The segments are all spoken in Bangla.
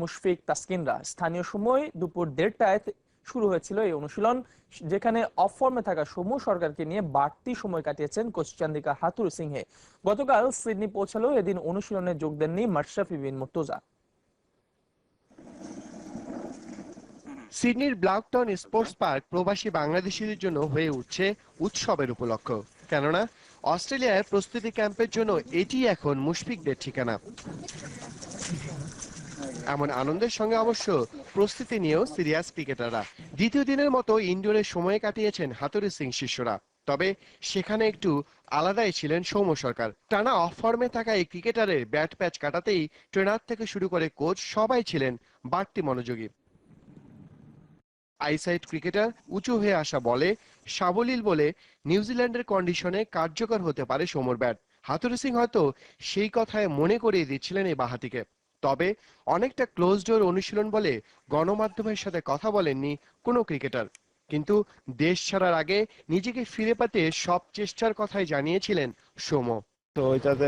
মুশফিক তাসকিনরা। স্থানীয় সময় দুপুর দেড়টায় শুরু হয়েছিল এই অনুশীলন, যেখানে অফ ফর্মে থাকা সৌম্য সরকারকে নিয়ে বাড়তি সময় কাটিয়েছেন কোচ চান্দিকা হাতুর সিংহে। গতকাল সিডনি পৌঁছালেও এদিন অনুশীলনে যোগ দেননি মাশরাফি বিন মুর্তজা। সিডনির ব্লাকটাউন স্পোর্টস পার্ক প্রবাসী বাংলাদেশিদের জন্য হয়ে উঠছে উৎসবের উপলক্ষ। কেননা, অস্ট্রেলিয়ায় প্রস্তুতি ক্যাম্পের জন্য এটি এখন মুশফিকদের ঠিকানা। এমন আনন্দের সঙ্গে অবশ্য প্রস্তুতি নিয়েও সিরিয়াস ক্রিকেটাররা। দ্বিতীয় দিনের মতো ইনডোরে সময় কাটিয়েছেন হাতুরি সিং শিষ্যরা। তবে সেখানে একটু আলাদাই ছিলেন সৌম্য সরকার। টানা অফ ফর্মে থাকা এই ক্রিকেটারের ব্যাট প্যাচ কাটাতেই ট্রেনার থেকে শুরু করে কোচ সবাই ছিলেন বাড়তি মনোযোগী। আইসাইড ক্রিকেটার উঁচু হয়ে আসা বলে সাবলীল বলে নিউজিল্যান্ডের কন্ডিশনে কার্যকর হতে পারে সোমর ব্যাট হাতুরি সিং হয়তো সেই কথায় মনে করিয়ে দিচ্ছিলেন এই বাহাতিকে। তবে অনেকটা ক্লোজ ডোর অনুশীলন বলে গণমাধ্যমের সাথে কথা বলেননি কোনো ক্রিকেটার কিন্তু দেশ ছাড়ার আগে নিজেকে ফিরে পেতে সব চেষ্টার কথাই জানিয়েছিলেন সোম। তো ওইটাতে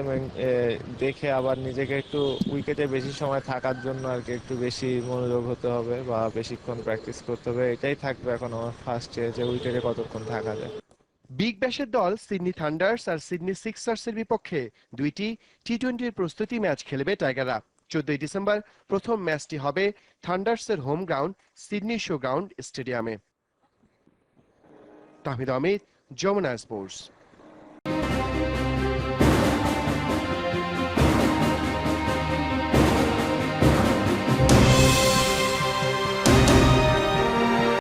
দেখে আবার নিজেকে একটু উইকেটে বেশি সময় থাকার জন্য আর কি একটু বেশি মনোযোগ হতে হবে বা বেশিক্ষণ প্র্যাকটিস করতে হবে এটাই থাকবে এখন আমার ফার্স্টে যে উইকেটে কতক্ষণ থাকা যায়। বিগ ব্যাশের দল সিডনি থান্ডার্স আর সিডনি সিক্সার্সের বিপক্ষে দুইটি টি টোয়েন্টির প্রস্তুতি ম্যাচ খেলবে টাইগাররা চোদ্দই ডিসেম্বর প্রথম ম্যাচটি হবে থান্ডার্সের home ground Sydney Show Ground স্টেডিয়ামে। তাহমিদ আমিদ যমুনা স্পোর্টস।